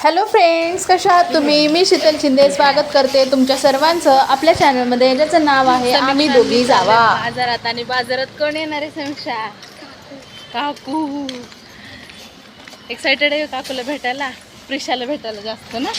Hello friends कशा आहात तुम्ही? मी शीतल शिंदे स्वागत करते तुमच्या सर्वांचं आपल्या चॅनलमध्ये ज्याचं नाव आहे आम्ही दोघी जावा. बाजारात आणि बाजारात कोण येणार आहे समीक्षा? काकू. एक्साइटेड आहे काकूला भेटायला. प्रिशाला भेटायला जास्त ना?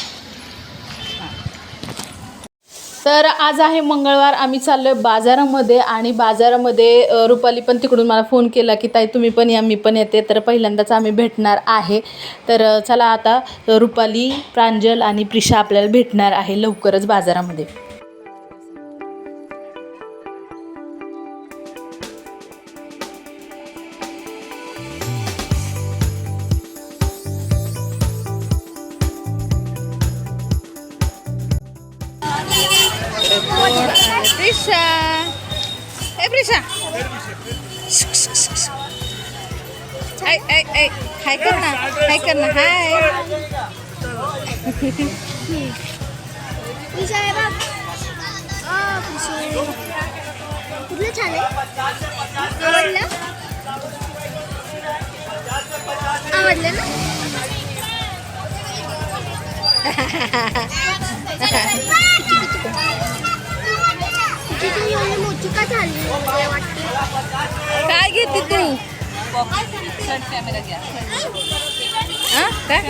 तर आज आहे मंगळवार आम्ही चाललोय बाजारामध्ये आणि बाजारामध्ये रुपाली पण तिकडून मला फोन केला की ताई तुम्ही पण या मी पण येते. तर पहिल्यांदाच आम्ही भेटणार आहे. तर चला आता रुपाली प्रांजल आणि प्रिशा आपल्याला भेटणार आहे लवकरच बाजारामध्ये. प्रिशा ए प्रिशा ऐ ऐ ऐ हाय कर ना हाय कर ना हाय विषय आहे बघ अ, विषय. कुठलं छान आहे आवडलं आवडलं ना काय घेते तू? काय?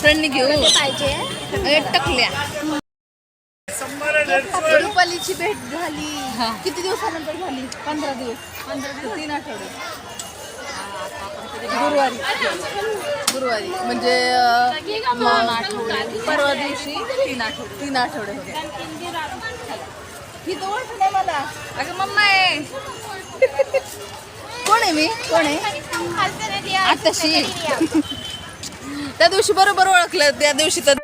फ्रंटनी घेऊ? पाहिजे टकल्या. रुपालीची भेट झाली. किती दिवसानंतर झाली? पंधरा दिवस. पंधरा दिवस तीन आठवडे. गुरुवारी. गुरुवारी. म्हणजे परवा दिवशी तीन आठवडे. तीन आठवडे होते. ही ओळख नाही मला. अगं मम्मा आहे. कोण आहे मी? कोण आहे? आताशी. त्या दिवशी बरोबर ओळखलं त्या दिवशी तर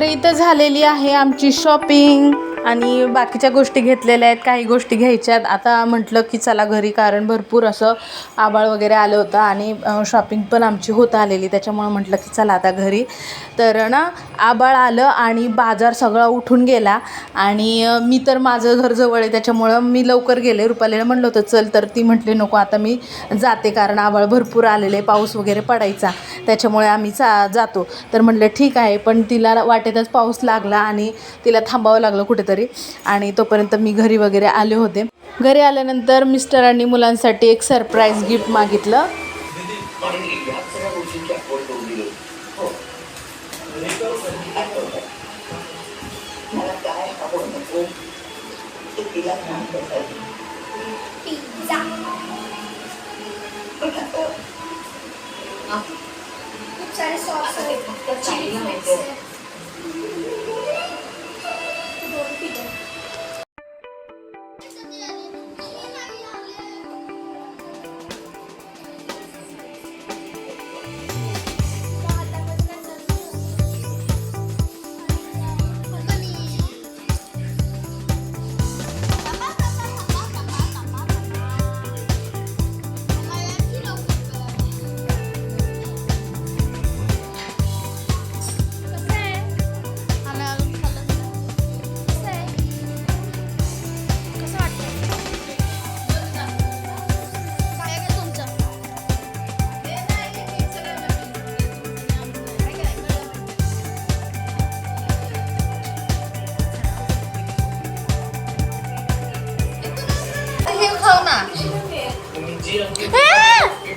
तर इथं झालेली आहे आमची शॉपिंग. आणि बाकीच्या गोष्टी घेतलेल्या आहेत काही गोष्टी घ्यायच्यात. आता म्हटलं की चला घरी कारण भरपूर असं आबाळ वगैरे आलं होतं आणि शॉपिंग पण आमची होत आलेली. त्याच्यामुळं म्हटलं की चला आता घरी. तर ना आबाळ आलं आणि बाजार सगळा उठून गेला. आणि मी तर माझं घर जवळ आहे त्याच्यामुळं मी लवकर गेले. रुपालीला म्हणलं होतं चल तर ती म्हटली नको आता मी जाते कारण आबाळ भरपूर आलेले पाऊस वगैरे पडायचा. त्याच्यामुळे आम्ही चा जातो. तर म्हटलं ठीक आहे पण तिला वाटेतच पाऊस लागला आणि तिला थांबावं लागलं कुठेतरी. आणि तोपर्यंत मी घरी वगैरे आले होते. घरी आल्यानंतर मिस्टरांनी मुलांसाठी एक सरप्राईज गिफ्ट मागितलं. खूप सारे sauce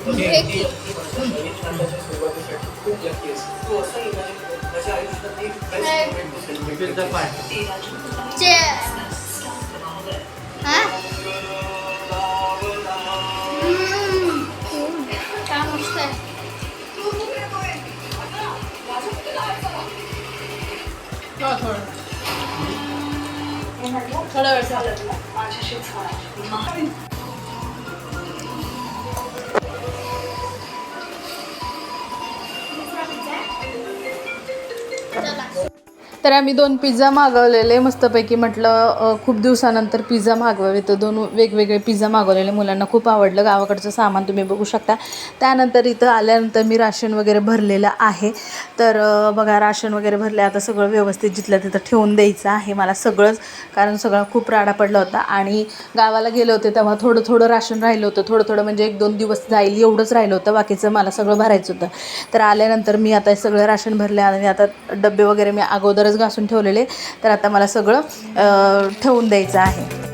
Peki. Bir defa. C. Ha? Hmm. Tamam işte. Daha sonra. Karar versen. तर आम्ही दोन पिझ्झा मागवलेले. मस्तपैकी म्हटलं खूप दिवसानंतर पिझ्झा मागवावे. तर दोन वेगवेगळे पिझ्झा मागवलेले. मुलांना खूप आवडलं. गावाकडचं सामान तुम्ही बघू शकता. त्यानंतर इथं आल्यानंतर मी राशन वगैरे भरलेलं आहे. तर बघा राशन वगैरे भरले. आता सगळं व्यवस्थित जिथलं तिथं ठेवून द्यायचं आहे. मला सगळंच कारण सगळं खूप राडा पडला होता. आणि गावाला गेले होते तेव्हा थोडं थोडं राशन राहिलं होतं. थोडं थोडं म्हणजे एक दोन दिवस जाईल एवढंच राहिलं होतं. बाकीचं मला सगळं भरायचं होतं. तर आल्यानंतर मी आता सगळं राशन भरले आणि आता डबे वगैरे मी अगोदरच घासून ठेवलेले तर आता मला सगळं ठेवून द्यायचं आहे.